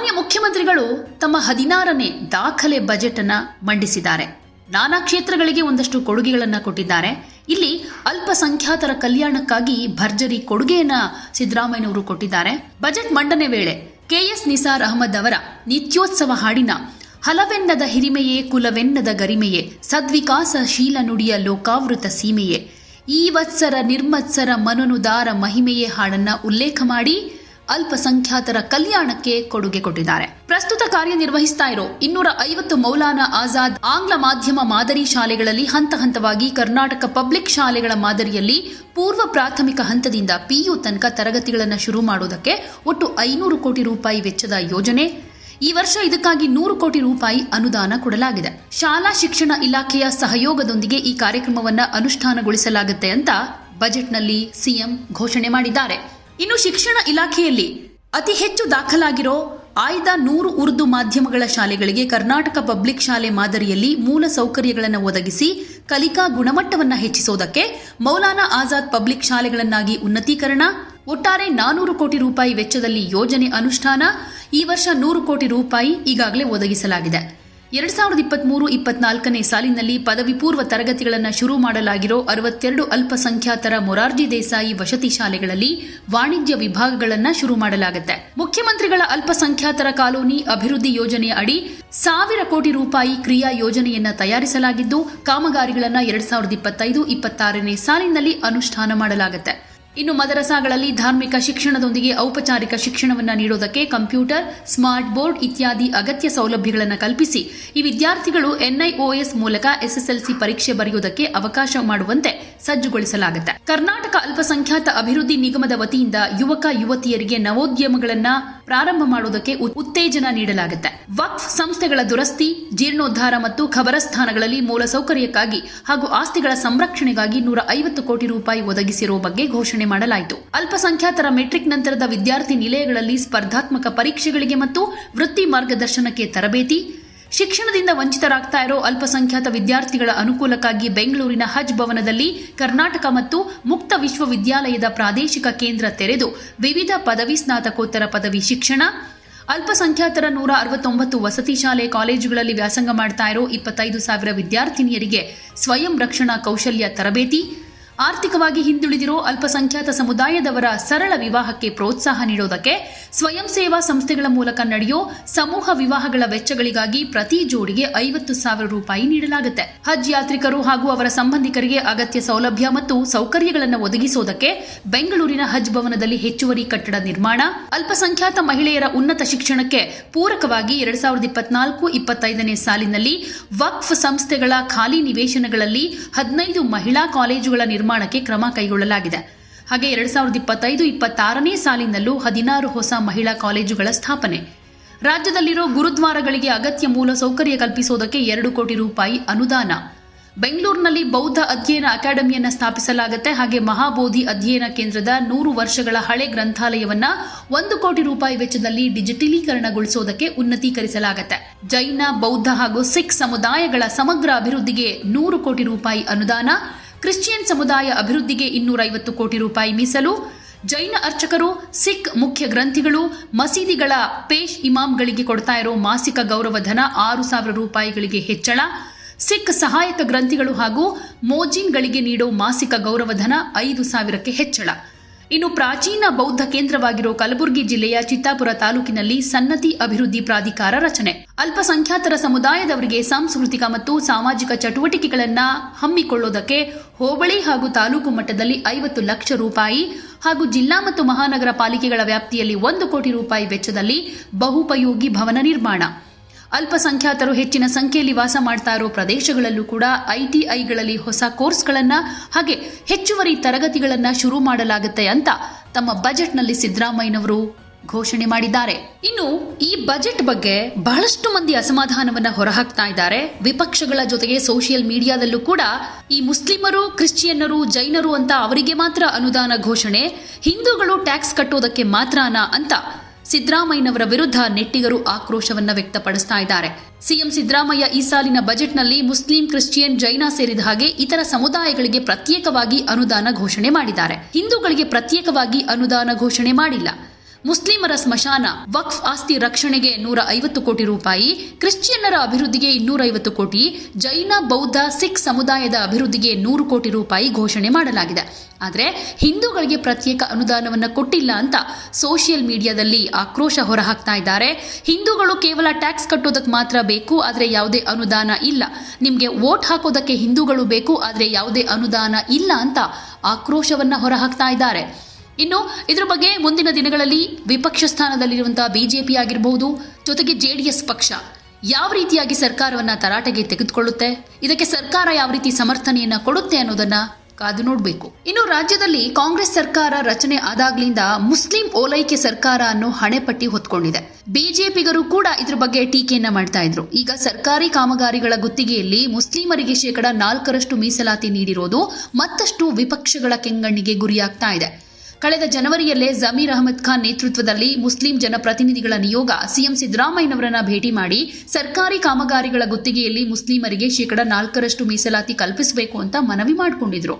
ಮಾನ್ಯ ಮುಖ್ಯಮಂತ್ರಿಗಳು ತಮ್ಮ ಹದಿನಾರನೇ ದಾಖಲೆ ಬಜೆಟ್ ಅನ್ನ ಮಂಡಿಸಿದ್ದಾರೆ. ನಾನಾ ಕ್ಷೇತ್ರಗಳಿಗೆ ಒಂದಷ್ಟು ಕೊಡುಗೆಗಳನ್ನ ಕೊಟ್ಟಿದ್ದಾರೆ. ಇಲ್ಲಿ ಅಲ್ಪಸಂಖ್ಯಾತರ ಕಲ್ಯಾಣಕ್ಕಾಗಿ ಭರ್ಜರಿ ಕೊಡುಗೆಯನ್ನ ಸಿದ್ದರಾಮಯ್ಯನವರು ಕೊಟ್ಟಿದ್ದಾರೆ. ಬಜೆಟ್ ಮಂಡನೆ ವೇಳೆ ಕೆಎಸ್ ನಿಸಾರ್ ಅಹಮದ್ ಅವರ ನಿತ್ಯೋತ್ಸವ ಹಾಡಿನ ಹಲವೆನ್ನದ ಹಿರಿಮೆಯೇ ಕುಲವೆನ್ನದ ಗರಿಮೆಯೇ ಸದ್ವಿಕಾಸಶೀಲ ನುಡಿಯ ಲೋಕಾವೃತ ಸೀಮೆಯೇ ಈ ವತ್ಸರ ನಿರ್ಮತ್ಸರ ಮನನುದಾರ ಮಹಿಮೆಯೇ ಹಾಡನ್ನ ಉಲ್ಲೇಖ ಮಾಡಿ ಅಲ್ಪಸಂಖ್ಯಾತರ ಕಲ್ಯಾಣಕ್ಕೆ ಕೊಡುಗೆ ಕೊಟ್ಟಿದ್ದಾರೆ. ಪ್ರಸ್ತುತ ಕಾರ್ಯನಿರ್ವಹಿಸ್ತಾ ಇರೋ ಇನ್ನೂರ ಐವತ್ತು ಮೌಲಾನಾ ಆಜಾದ್ ಆಂಗ್ಲ ಮಾಧ್ಯಮ ಮಾದರಿ ಶಾಲೆಗಳಲ್ಲಿ ಹಂತ ಹಂತವಾಗಿ ಕರ್ನಾಟಕ ಪಬ್ಲಿಕ್ ಶಾಲೆಗಳ ಮಾದರಿಯಲ್ಲಿ ಪೂರ್ವ ಪ್ರಾಥಮಿಕ ಹಂತದಿಂದ ಪಿಯು ತನಕ ತರಗತಿಗಳನ್ನು ಶುರು ಮಾಡುವುದಕ್ಕೆ ಒಟ್ಟು ಐನೂರು ಕೋಟಿ ರೂಪಾಯಿ ವೆಚ್ಚದ ಯೋಜನೆ. ಈ ವರ್ಷ ಇದಕ್ಕಾಗಿ ನೂರು ಕೋಟಿ ರೂಪಾಯಿ ಅನುದಾನ ಕೊಡಲಾಗಿದೆ. ಶಾಲಾ ಶಿಕ್ಷಣ ಇಲಾಖೆಯ ಸಹಯೋಗದೊಂದಿಗೆ ಈ ಕಾರ್ಯಕ್ರಮವನ್ನು ಅನುಷ್ಠಾನಗೊಳಿಸಲಾಗುತ್ತೆ ಅಂತ ಬಜೆಟ್ನಲ್ಲಿ ಸಿಎಂ ಘೋಷಣೆ ಮಾಡಿದ್ದಾರೆ. ಇನ್ನು ಶಿಕ್ಷಣ ಇಲಾಖೆಯಲ್ಲಿ ಅತಿ ಹೆಚ್ಚು ದಾಖಲಾಗಿರೋ ಆಯ್ದ ನೂರು ಉರ್ದು ಮಾಧ್ಯಮಗಳ ಶಾಲೆಗಳಿಗೆ ಕರ್ನಾಟಕ ಪಬ್ಲಿಕ್ ಶಾಲೆ ಮಾದರಿಯಲ್ಲಿ ಮೂಲ ಸೌಕರ್ಯಗಳನ್ನು ಒದಗಿಸಿ ಕಲಿಕಾ ಗುಣಮಟ್ಟವನ್ನು ಹೆಚ್ಚಿಸುವುದಕ್ಕೆ ಮೌಲಾನಾ ಆಜಾದ್ ಪಬ್ಲಿಕ್ ಶಾಲೆಗಳನ್ನಾಗಿ ಉನ್ನತೀಕರಣ, ಒಟ್ಟಾರೆ ನಾನೂರು ಕೋಟಿ ರೂಪಾಯಿ ವೆಚ್ಚದಲ್ಲಿ ಯೋಜನೆ ಅನುಷ್ಠಾನ, ಈ ವರ್ಷ ನೂರು ಕೋಟಿ ರೂಪಾಯಿ ಈಗಾಗಲೇ ಒದಗಿಸಲಾಗಿದೆ. ಎರಡ್ ಸಾವಿರದ ಇಪ್ಪತ್ತ್ಮೂರು ಇಪ್ಪತ್ನಾಲ್ಕನೇ ಸಾಲಿನಲ್ಲಿ ಪದವಿ ಪೂರ್ವ ತರಗತಿಗಳನ್ನು ಶುರು ಮಾಡಲಾಗಿರೋ ಅರವತ್ತೆರಡು ಅಲ್ಪಸಂಖ್ಯಾತರ ಮೊರಾರ್ಜಿ ದೇಸಾಯಿ ವಸತಿ ಶಾಲೆಗಳಲ್ಲಿ ವಾಣಿಜ್ಯ ವಿಭಾಗಗಳನ್ನು ಶುರು ಮಾಡಲಾಗುತ್ತೆ. ಮುಖ್ಯಮಂತ್ರಿಗಳ ಅಲ್ಪಸಂಖ್ಯಾತರ ಕಾಲೋನಿ ಅಭಿವೃದ್ಧಿ ಯೋಜನೆಯ ಅಡಿ ಸಾವಿರ ಕೋಟಿ ರೂಪಾಯಿ ಕ್ರಿಯಾ ಯೋಜನೆಯನ್ನ ತಯಾರಿಸಲಾಗಿದ್ದು, ಕಾಮಗಾರಿಗಳನ್ನು ಎರಡ್ ಸಾವಿರದ ಇಪ್ಪತ್ತೈದು, ಇಪ್ಪತ್ತಾರನೇ ಸಾಲಿನಲ್ಲಿ ಅನುಷ್ಠಾನ ಮಾಡಲಾಗುತ್ತೆ. ಇನ್ನು ಮದರಸಾಗಳಲ್ಲಿ ಧಾರ್ಮಿಕ ಶಿಕ್ಷಣದೊಂದಿಗೆ ಔಪಚಾರಿಕ ಶಿಕ್ಷಣವನ್ನು ನೀಡೋದಕ್ಕೆ ಕಂಪ್ಯೂಟರ್, ಸ್ಮಾರ್ಟ್ ಬೋರ್ಡ್ ಇತ್ಯಾದಿ ಅಗತ್ಯ ಸೌಲಭ್ಯಗಳನ್ನು ಕಲ್ಪಿಸಿ ಈ ವಿದ್ಯಾರ್ಥಿಗಳು ಎನ್ಐಒಎಸ್ ಮೂಲಕ ಎಸ್ಎಸ್ಎಲ್ಸಿ ಪರೀಕ್ಷೆ ಬರೆಯುವುದಕ್ಕೆ ಅವಕಾಶ ಮಾಡುವಂತೆ ಸಜ್ಜುಗೊಳಿಸಲಾಗುತ್ತೆ. ಕರ್ನಾಟಕ ಅಲ್ಪಸಂಖ್ಯಾತ ಅಭಿವೃದ್ಧಿ ನಿಗಮದ ವತಿಯಿಂದ ಯುವಕ ಯುವತಿಯರಿಗೆ ನವೋದ್ಯಮಗಳನ್ನು ಪ್ರಾರಂಭ ಮಾಡುವುದಕ್ಕೆ ಉತ್ತೇಜನ ನೀಡಲಾಗುತ್ತೆ. ವಕ್ಫ್ ಸಂಸ್ಥೆಗಳ ದುರಸ್ತಿ, ಜೀರ್ಣೋದ್ಧಾರ ಮತ್ತು ಖಬರಸ್ಥಾನಗಳಲ್ಲಿ ಮೂಲಸೌಕರ್ಯಕ್ಕಾಗಿ ಹಾಗೂ ಆಸ್ತಿಗಳ ಸಂರಕ್ಷಣೆಗಾಗಿ ನೂರ ಐವತ್ತು ಕೋಟಿ ರೂಪಾಯಿ ಒದಗಿಸಿರುವ ಬಗ್ಗೆ ಘೋಷಣೆ. ಮಾಡಲಾಯಿತು. ಅಲ್ಪಸಂಖ್ಯಾತರ ಮೆಟ್ರಿಕ್ ನಂತರದ ವಿದ್ಯಾರ್ಥಿ ನಿಲಯಗಳಲ್ಲಿ ಸ್ಪರ್ಧಾತ್ಮಕ ಪರೀಕ್ಷೆಗಳಿಗೆ ಮತ್ತು ವೃತ್ತಿ ಮಾರ್ಗದರ್ಶನಕ್ಕೆ ತರಬೇತಿ. ಶಿಕ್ಷಣದಿಂದ ವಂಚಿತರಾಗ್ತಾ ಇರೋ ಅಲ್ಪಸಂಖ್ಯಾತ ವಿದ್ಯಾರ್ಥಿಗಳ ಅನುಕೂಲಕ್ಕಾಗಿ ಬೆಂಗಳೂರಿನ ಹಜ್ ಭವನದಲ್ಲಿ ಕರ್ನಾಟಕ ಮತ್ತು ಮುಕ್ತ ವಿಶ್ವವಿದ್ಯಾಲಯದ ಪ್ರಾದೇಶಿಕ ಕೇಂದ್ರ ತೆರೆದು ವಿವಿಧ ಪದವಿ ಸ್ನಾತಕೋತ್ತರ ಪದವಿ ಶಿಕ್ಷಣ. ಅಲ್ಪಸಂಖ್ಯಾತರ ನೂರ ಅರವತ್ತೊಂಬತ್ತು ವಸತಿ ಶಾಲೆ ಕಾಲೇಜುಗಳಲ್ಲಿ ವ್ಯಾಸಂಗ ಮಾಡ್ತಾ ಇರೋ ಇಪ್ಪತ್ತೈದು ಸಾವಿರ ವಿದ್ಯಾರ್ಥಿನಿಯರಿಗೆ ಸ್ವಯಂ ರಕ್ಷಣಾ ಕೌಶಲ್ಯ ತರಬೇತಿ. ಆರ್ಥಿಕವಾಗಿ ಹಿಂದುಳಿದಿರೋ ಅಲ್ಪಸಂಖ್ಯಾತ ಸಮುದಾಯದವರ ಸರಳ ವಿವಾಹಕ್ಕೆ ಪ್ರೋತ್ಸಾಹ ನೀಡೋದಕ್ಕೆ ಸ್ವಯಂ ಸೇವಾ ಸಂಸ್ಥೆಗಳ ಮೂಲಕ ನಡೆಯೋ ಸಮೂಹ ವಿವಾಹಗಳ ವೆಚ್ಚಗಳಿಗಾಗಿ ಪ್ರತಿ ಜೋಡಿಗೆ ಐವತ್ತು ಸಾವಿರ ರೂಪಾಯಿ ನೀಡಲಾಗುತ್ತೆ. ಹಜ್ ಯಾತ್ರಿಕರು ಹಾಗೂ ಅವರ ಸಂಬಂಧಿಕರಿಗೆ ಅಗತ್ಯ ಸೌಲಭ್ಯ ಮತ್ತು ಸೌಕರ್ಯಗಳನ್ನು ಒದಗಿಸೋದಕ್ಕೆ ಬೆಂಗಳೂರಿನ ಹಜ್ ಭವನದಲ್ಲಿ ಹೆಚ್ಚುವರಿ ಕಟ್ಟಡ ನಿರ್ಮಾಣ, ಅಲ್ಪಸಂಖ್ಯಾತ ಮಹಿಳೆಯರ ಉನ್ನತ ಶಿಕ್ಷಣಕ್ಕೆ ಪೂರಕವಾಗಿ ಎರಡ್ ಸಾವಿರದ ಇಪ್ಪತ್ನಾಲ್ಕು ಇಪ್ಪತ್ತೈದನೇ ಸಾಲಿನಲ್ಲಿ ವಕ್ಫ್ ಸಂಸ್ಥೆಗಳ ಖಾಲಿ ನಿವೇಶನಗಳಲ್ಲಿ ಹದಿನೈದು ಮಹಿಳಾ ಕಾಲೇಜುಗಳ ನಿರ್ಮಾಣಕ್ಕೆ ಕ್ರಮ ಕೈಗೊಳ್ಳಲಾಗಿದೆ. ಹಾಗೆ ಎರಡ್ ಸಾವಿರದ ಇಪ್ಪತ್ತೈದು, ಇಪ್ಪತ್ತಾರನೇ ಸಾಲಿನಲ್ಲೂ ಹದಿನಾರು ಹೊಸ ಮಹಿಳಾ ಕಾಲೇಜುಗಳ ಸ್ಥಾಪನೆ. ರಾಜ್ಯದಲ್ಲಿರೋ ಗುರುದ್ವಾರಗಳಿಗೆ ಅಗತ್ಯ ಮೂಲ ಸೌಕರ್ಯ ಕಲ್ಪಿಸುವುದಕ್ಕೆ ಎರಡು ಕೋಟಿ ರೂಪಾಯಿ ಅನುದಾನ. ಬೆಂಗಳೂರಿನಲ್ಲಿ ಬೌದ್ಧ ಅಧ್ಯಯನ ಅಕಾಡೆಮಿಯನ್ನು ಸ್ಥಾಪಿಸಲಾಗುತ್ತೆ. ಹಾಗೆ ಮಹಾಬೋಧಿ ಅಧ್ಯಯನ ಕೇಂದ್ರದ ನೂರು ವರ್ಷಗಳ ಹಳೆ ಗ್ರಂಥಾಲಯವನ್ನ ಒಂದು ಕೋಟಿ ರೂಪಾಯಿ ವೆಚ್ಚದಲ್ಲಿ ಡಿಜಿಟಲೀಕರಣಗೊಳಿಸುವುದಕ್ಕೆ ಉನ್ನತೀಕರಿಸಲಾಗುತ್ತೆ. ಜೈನ, ಬೌದ್ಧ ಹಾಗೂ ಸಿಖ್ ಸಮುದಾಯಗಳ ಸಮಗ್ರ ಅಭಿವೃದ್ಧಿಗೆ ನೂರು ಕೋಟಿ ರೂಪಾಯಿ ಅನುದಾನ. ಕ್ರಿಶ್ಚಿಯನ್ ಸಮುದಾಯ ಅಭಿವೃದ್ಧಿಗೆ ಇನ್ನೂರೈವತ್ತು ಕೋಟಿ ರೂಪಾಯಿ ಮೀಸಲು, ಜೈನ ಅರ್ಚಕರು, ಸಿಖ್ ಮುಖ್ಯ ಗ್ರಂಥಿಗಳು, ಮಸೀದಿಗಳ ಪೇಶ್ ಇಮಾಮ್ಗಳಿಗೆ ಕೊಡ್ತಾ ಇರೋ ಮಾಸಿಕ ಗೌರವಧನ ಆರು ಸಾವಿರ ರೂಪಾಯಿಗಳಿಗೆ ಹೆಚ್ಚಳ, ಸಿಖ್ ಸಹಾಯಕ ಗ್ರಂಥಿಗಳು ಹಾಗೂ ಮೋಜಿನ್ಗಳಿಗೆ ನೀಡೋ ಮಾಸಿಕ ಗೌರವಧನ ಐದು ಸಾವಿರಕ್ಕೆ ಹೆಚ್ಚಳ. ಇನ್ನು ಪ್ರಾಚೀನ ಬೌದ್ಧ ಕೇಂದ್ರವಾಗಿರೋ ಕಲಬುರಗಿ ಜಿಲ್ಲೆಯ ಚಿತ್ತಾಪುರ ತಾಲೂಕಿನಲ್ಲಿ ಸನ್ನತಿ ಅಭಿವೃದ್ಧಿ ಪ್ರಾಧಿಕಾರ ರಚನೆ. ಅಲ್ಪಸಂಖ್ಯಾತರ ಸಮುದಾಯದವರಿಗೆ ಸಾಂಸ್ಕೃತಿಕ ಮತ್ತು ಸಾಮಾಜಿಕ ಚಟುವಟಿಕೆಗಳನ್ನು ಹಮ್ಮಿಕೊಳ್ಳೋದಕ್ಕೆ ಹೋಬಳಿ ಹಾಗೂ ತಾಲೂಕು ಮಟ್ಟದಲ್ಲಿ ಐವತ್ತು ಲಕ್ಷ ರೂಪಾಯಿ ಹಾಗೂ ಜಿಲ್ಲಾ ಮತ್ತು ಮಹಾನಗರ ಪಾಲಿಕೆಗಳ ವ್ಯಾಪ್ತಿಯಲ್ಲಿ ಒಂದು ಕೋಟಿ ರೂಪಾಯಿ ವೆಚ್ಚದಲ್ಲಿ ಬಹುಪಯೋಗಿ ಭವನ ನಿರ್ಮಾಣ. ಅಲ್ಪಸಂಖ್ಯಾತರು ಹೆಚ್ಚಿನ ಸಂಖ್ಯೆಯಲ್ಲಿ ವಾಸ ಮಾಡ್ತಾ ಇರೋ ಪ್ರದೇಶಗಳಲ್ಲೂ ಕೂಡ ಐಟಿಐಗಳಲ್ಲಿ ಹೊಸ ಕೋರ್ಸ್ಗಳನ್ನು ಹಾಗೆ ಹೆಚ್ಚುವರಿ ತರಗತಿಗಳನ್ನು ಶುರು ಮಾಡಲಾಗುತ್ತೆ ಅಂತ ತಮ್ಮ ಬಜೆಟ್ನಲ್ಲಿ ಸಿದ್ದರಾಮಯ್ಯನವರು ಘೋಷಣೆ ಮಾಡಿದ್ದಾರೆ. ಇನ್ನು ಈ ಬಜೆಟ್ ಬಗ್ಗೆ ಬಹಳಷ್ಟು ಮಂದಿ ಅಸಮಾಧಾನವನ್ನ ಹೊರಹಾಕ್ತಾ ಇದ್ದಾರೆ. ವಿಪಕ್ಷಗಳ ಜೊತೆಗೆ ಸೋಷಿಯಲ್ ಮೀಡಿಯಾದಲ್ಲೂ ಕೂಡ ಈ ಮುಸ್ಲಿಮರು, ಕ್ರಿಶ್ಚಿಯನ್ನರು, ಜೈನರು ಅಂತ ಅವರಿಗೆ ಮಾತ್ರ ಅನುದಾನ ಘೋಷಣೆ, ಹಿಂದೂಗಳು ಟ್ಯಾಕ್ಸ್ ಕಟ್ಟೋದಕ್ಕೆ ಮಾತ್ರನಾ ಅಂತ ಸಿದ್ದರಾಮಯ್ಯನವರ ವಿರುದ್ಧ ನೆಟ್ಟಿಗರು ಆಕ್ರೋಶವನ್ನ ವ್ಯಕ್ತಪಡಿಸ್ತಾ ಇದ್ದಾರೆ. ಸಿಎಂ ಸಿದ್ದರಾಮಯ್ಯ ಈ ಸಾಲಿನ ಬಜೆಟ್ನಲ್ಲಿ ಮುಸ್ಲಿಂ, ಕ್ರಿಶ್ಚಿಯನ್, ಜೈನ ಸೇರಿದ ಹಾಗೆ ಇತರ ಸಮುದಾಯಗಳಿಗೆ ಪ್ರತ್ಯೇಕವಾಗಿ ಅನುದಾನ ಘೋಷಣೆ ಮಾಡಿದ್ದಾರೆ. ಹಿಂದೂಗಳಿಗೆ ಪ್ರತ್ಯೇಕವಾಗಿ ಅನುದಾನ ಘೋಷಣೆ ಮಾಡಿಲ್ಲ. ಮುಸ್ಲಿಮರ ಸ್ಮಶಾನ, ವಕ್ಫ್ ಆಸ್ತಿ ರಕ್ಷಣೆಗೆ ನೂರ ಐವತ್ತು ಕೋಟಿ ರೂಪಾಯಿ, ಕ್ರಿಶ್ಚಿಯನ್ನರ ಅಭಿವೃದ್ಧಿಗೆ ಇನ್ನೂರ ಐವತ್ತು ಕೋಟಿ, ಜೈನ, ಬೌದ್ಧ, ಸಿಖ್ ಸಮುದಾಯದ ಅಭಿವೃದ್ಧಿಗೆ ನೂರು ಕೋಟಿ ರೂಪಾಯಿ ಘೋಷಣೆ ಮಾಡಲಾಗಿದೆ. ಆದರೆ ಹಿಂದೂಗಳಿಗೆ ಪ್ರತ್ಯೇಕ ಅನುದಾನವನ್ನು ಕೊಟ್ಟಿಲ್ಲ ಅಂತ ಸೋಷಿಯಲ್ ಮೀಡಿಯಾದಲ್ಲಿ ಆಕ್ರೋಶ ಹೊರಹಾಕ್ತಾ ಇದ್ದಾರೆ. ಹಿಂದೂಗಳು ಕೇವಲ ಟ್ಯಾಕ್ಸ್ ಕಟ್ಟೋದಕ್ಕೆ ಮಾತ್ರ ಬೇಕು, ಆದರೆ ಯಾವುದೇ ಅನುದಾನ ಇಲ್ಲ. ನಿಮಗೆ ವೋಟ್ ಹಾಕೋದಕ್ಕೆ ಹಿಂದೂಗಳು ಬೇಕು, ಆದರೆ ಯಾವುದೇ ಅನುದಾನ ಇಲ್ಲ ಅಂತ ಆಕ್ರೋಶವನ್ನು ಹೊರಹಾಕ್ತಾ ಇದ್ದಾರೆ. ಇನ್ನು ಇದರ ಬಗ್ಗೆ ಮುಂದಿನ ದಿನಗಳಲ್ಲಿ ವಿಪಕ್ಷ ಸ್ಥಾನದಲ್ಲಿರುವಂತಹ ಬಿಜೆಪಿ ಆಗಿರಬಹುದು, ಜೊತೆಗೆ ಜೆಡಿಎಸ್ ಪಕ್ಷ ಯಾವ ರೀತಿಯಾಗಿ ಸರ್ಕಾರವನ್ನ ತರಾಟೆಗೆ ತೆಗೆದುಕೊಳ್ಳುತ್ತೆ, ಇದಕ್ಕೆ ಸರ್ಕಾರ ಯಾವ ರೀತಿ ಸಮರ್ಥನೆಯನ್ನ ಕೊಡುತ್ತೆ ಅನ್ನೋದನ್ನ ಕಾದು ನೋಡಬೇಕು. ಇನ್ನು ರಾಜ್ಯದಲ್ಲಿ ಕಾಂಗ್ರೆಸ್ ಸರ್ಕಾರ ರಚನೆ ಆದಾಗ್ಲಿಂದ ಮುಸ್ಲಿಂ ಓಲೈಕೆ ಸರ್ಕಾರ ಅನ್ನೋ ಹಣೆಪಟ್ಟಿ ಹೊತ್ಕೊಂಡಿದೆ. ಬಿಜೆಪಿಗರು ಕೂಡ ಇದ್ರ ಬಗ್ಗೆ ಟೀಕೆಯನ್ನ ಮಾಡ್ತಾ ಇದ್ರು. ಈಗ ಸರ್ಕಾರಿ ಕಾಮಗಾರಿಗಳ ಗುತ್ತಿಗೆಯಲ್ಲಿ ಮುಸ್ಲಿಮರಿಗೆ ಶೇಕಡ ನಾಲ್ಕರಷ್ಟು ಮೀಸಲಾತಿ ನೀಡಿರೋದು ಮತ್ತಷ್ಟು ವಿಪಕ್ಷಗಳ ಕೆಂಗಣ್ಣಿಗೆ ಗುರಿಯಾಗ್ತಾ ಇದೆ. ಕಳೆದ ಜನವರಿಯಲ್ಲೇ ಜಮೀರ್ ಅಹಮದ್ ಖಾನ್ ನೇತೃತ್ವದಲ್ಲಿ ಮುಸ್ಲಿಂ ಜನಪ್ರತಿನಿಧಿಗಳ ನಿಯೋಗ ಸಿಎಂ ಸಿದ್ದರಾಮಯ್ಯನವರನ್ನ ಭೇಟಿ ಮಾಡಿ ಸರ್ಕಾರಿ ಕಾಮಗಾರಿಗಳ ಗುತ್ತಿಗೆಯಲ್ಲಿ ಮುಸ್ಲಿಮರಿಗೆ ಶೇಕಡಾ ನಾಲ್ಕರಷ್ಟು ಮೀಸಲಾತಿ ಕಲ್ಪಿಸಬೇಕು ಅಂತ ಮನವಿ ಮಾಡಿಕೊಂಡಿದ್ರು.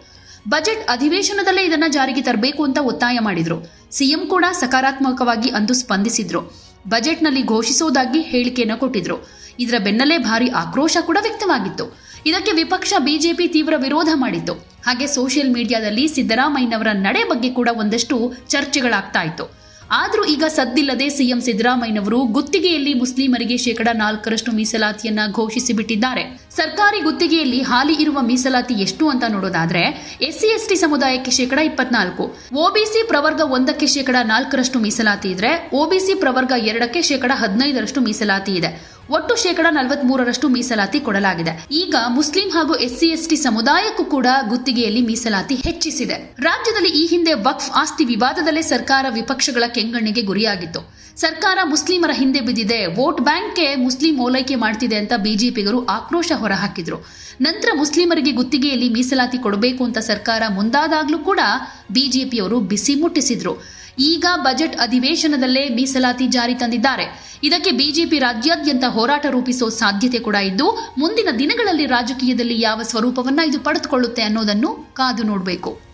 ಬಜೆಟ್ ಅಧಿವೇಶನದಲ್ಲೇ ಇದನ್ನ ಜಾರಿಗೆ ತರಬೇಕು ಅಂತ ಒತ್ತಾಯ ಮಾಡಿದ್ರು. ಸಿಎಂ ಕೂಡ ಸಕಾರಾತ್ಮಕವಾಗಿ ಅಂದು ಸ್ಪಂದಿಸಿದ್ರು. ಬಜೆಟ್ನಲ್ಲಿ ಘೋಷಿಸುವುದಾಗಿ ಹೇಳಿಕೆಯನ್ನು ಕೊಟ್ಟಿದ್ರು. ಇದರ ಬೆನ್ನಲ್ಲೇ ಭಾರಿ ಆಕ್ರೋಶ ಕೂಡ ವ್ಯಕ್ತವಾಗಿತ್ತು. ಇದಕ್ಕೆ ವಿಪಕ್ಷ ಬಿಜೆಪಿ ತೀವ್ರ ವಿರೋಧ ಮಾಡಿತ್ತು. ಹಾಗೆ ಸೋಷಿಯಲ್ ಮೀಡಿಯಾದಲ್ಲಿ ಸಿದ್ದರಾಮಯ್ಯನವರ ನಡೆ ಬಗ್ಗೆ ಕೂಡ ಒಂದಷ್ಟು ಚರ್ಚೆಗಳಾಗ್ತಾ ಇತ್ತು. ಆದರೂ ಈಗ ಸದ್ದಿಲ್ಲದೆ ಸಿಎಂ ಸಿದ್ದರಾಮಯ್ಯನವರು ಗುತ್ತಿಗೆಯಲ್ಲಿ ಮುಸ್ಲಿಮರಿಗೆ ಶೇಕಡಾ ನಾಲ್ಕರಷ್ಟು ಮೀಸಲಾತಿಯನ್ನ ಘೋಷಿಸಿಬಿಟ್ಟಿದ್ದಾರೆ. ಸರ್ಕಾರಿ ಗುತ್ತಿಗೆಯಲ್ಲಿ ಹಾಲಿ ಇರುವ ಮೀಸಲಾತಿ ಎಷ್ಟು ಅಂತ ನೋಡೋದಾದ್ರೆ, ಎಸ್ಸಿ, ಎಸ್ಟಿ ಸಮುದಾಯಕ್ಕೆ ಶೇಕಡಾ ಇಪ್ಪತ್ನಾಲ್ಕು ಒಬಿಸಿ ಪ್ರವರ್ಗ ಒಂದಕ್ಕೆ ಶೇಕಡಾ ನಾಲ್ಕರಷ್ಟು ಮೀಸಲಾತಿ ಇದ್ರೆ ಒಬಿಸಿ ಪ್ರವರ್ಗ ಎರಡಕ್ಕೆ ಶೇಕಡಾ ಹದಿನೈದರಷ್ಟು ಮೀಸಲಾತಿ ಇದೆ. ಒಟ್ಟು ಶೇಕಡ ನಲವತ್ಮೂರರಷ್ಟು ಮೀಸಲಾತಿ ಕೊಡಲಾಗಿದೆ. ಈಗ ಮುಸ್ಲಿಂ ಹಾಗೂ ಎಸ್ಸಿ ಎಸ್ಟಿ ಸಮುದಾಯಕ್ಕೂ ಕೂಡ ಗುತ್ತಿಗೆಯಲ್ಲಿ ಮೀಸಲಾತಿ ಹೆಚ್ಚಿಸಿದೆ. ರಾಜ್ಯದಲ್ಲಿ ಈ ಹಿಂದೆ ವಕ್ಫ್ ಆಸ್ತಿ ವಿವಾದದಲ್ಲೇ ಸರ್ಕಾರ ವಿಪಕ್ಷಗಳ ಕೆಂಗಣ್ಣಿಗೆ ಗುರಿಯಾಗಿತ್ತು. ಸರ್ಕಾರ ಮುಸ್ಲಿಮರ ಹಿಂದೆ ಬಿದ್ದಿದೆ. ವೋಟ್ ಬ್ಯಾಂಕ್ಗೆ ಮುಸ್ಲಿಂ ಓಲೈಕೆ ಮಾಡ್ತಿದೆ ಅಂತ ಬಿಜೆಪಿಗರು ಆಕ್ರೋಶ ಹೊರಹಾಕಿದ್ರು. ನಂತರ ಮುಸ್ಲಿಮರಿಗೆ ಗುತ್ತಿಗೆಯಲ್ಲಿ ಮೀಸಲಾತಿ ಕೊಡಬೇಕು ಅಂತ ಸರ್ಕಾರ ಮುಂದಾದಾಗ್ಲೂ ಕೂಡ ಬಿಜೆಪಿಯವರು ಬಿಸಿ ಮುಟ್ಟಿಸಿದ್ರು. ಈಗ ಬಜೆಟ್ ಅಧಿವೇಶನದಲ್ಲೇ ಮೀಸಲಾತಿ ಜಾರಿ ತಂದಿದ್ದಾರೆ. ಇದಕ್ಕೆ ಬಿಜೆಪಿ ರಾಜ್ಯಾದ್ಯಂತ ಹೋರಾಟ ರೂಪಿಸೋ ಸಾಧ್ಯತೆ ಕೂಡ ಇದ್ದು, ಮುಂದಿನ ದಿನಗಳಲ್ಲಿ ರಾಜಕೀಯದಲ್ಲಿ ಯಾವ ಸ್ವರೂಪವನ್ನ ಇದು ಪಡೆದುಕೊಳ್ಳುತ್ತೆ ಅನ್ನೋದನ್ನು ಕಾದು ನೋಡಬೇಕು.